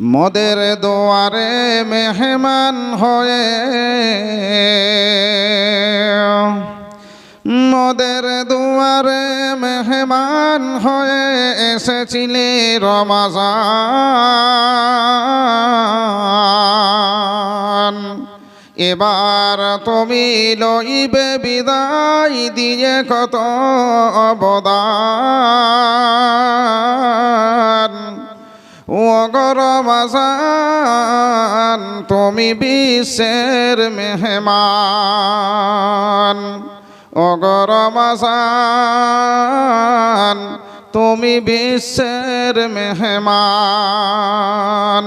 মদের দোয়ারে মেহমান হয়ে মদের দুয়ারে মেহমান হয়ে এসেছিলে রমাজান। এবার তুমি লইবে বিদায় দিয়ে কত অবদান। অগরমাজান তুমি বিশ্বের মেহমান। অগরমাজান তুমি বিশ্বের মেহমান।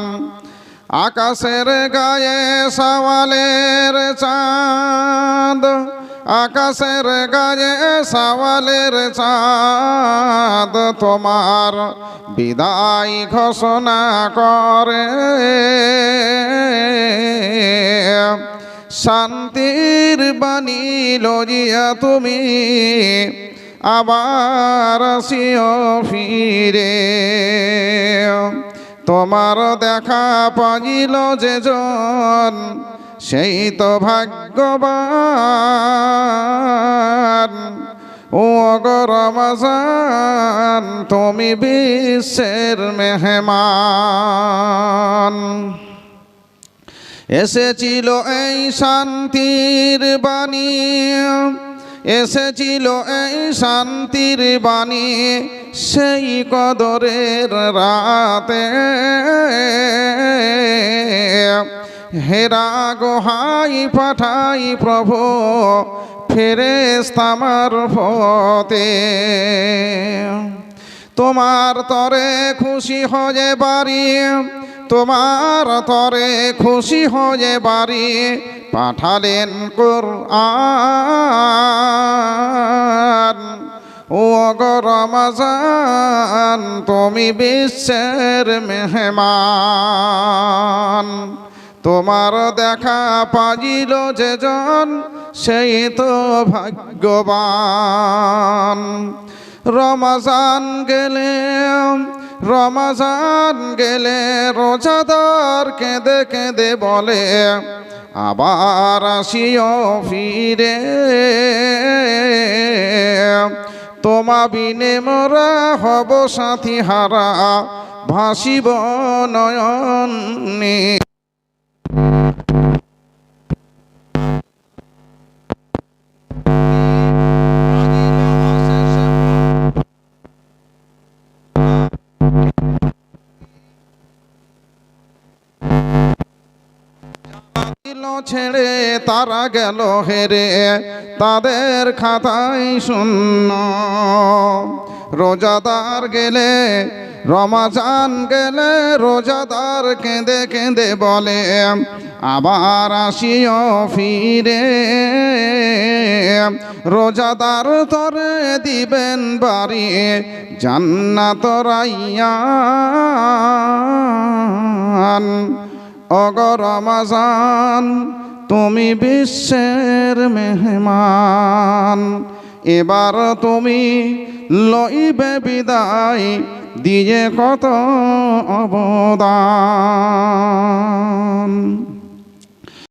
আকাশের গায়ে সওয়ালের চাঁদ আকাশের গায়ে সওয়ালের চাঁদ তোমার বিদায় ঘোষণা করে। শান্তির বাণী লজিয়া তুমি আবার আসিও ফিরে। তোমার দেখা পাইল যে জন সেই তো ভাগ্যবান। ও গরমাজান তুমি বিশ্বের মেহমান। এসেছিল এই শান্তির বাণী, এসেছিল এই শান্তির বাণী সেই কদরের রাতে। হেরা গোহাই পাঠাই প্রভু ফেরেস্তামার ফতে তোমার তরে খুশি হয়ে বাড়ি, তোমার তরে খুশি হয়ে বাড়ি পাঠালেন কোরআন। ও রমাজান, তুমি বিশ্বের মেহমান। তোমার দেখা পাইল যে জন সেই তো ভাগ্যবান। রমাজান গেলে রমাজান গেলে রোজাদার কেঁদে কেঁদে বলে, আবার আসিও ফিরে। তোমা বিনে মোরা হব সাথী হারা, ভাসিব নয়নে ছেড়ে তারা গেল হেরে। তাদের খাতায় শূন্য। রোজাদার গেলে, রমাজান গেলে রোজাদার কেঁদে কেঁদে বলে, আবার আসিও ফিরে। রোজাদার তরে দিবেন বাড়ি জান্নাত রাইয়ান অগরমাজান তুমি বিশ্বের মেহমান। এবার তুমি লইবে বিদায় দিয়ে কত অবদান।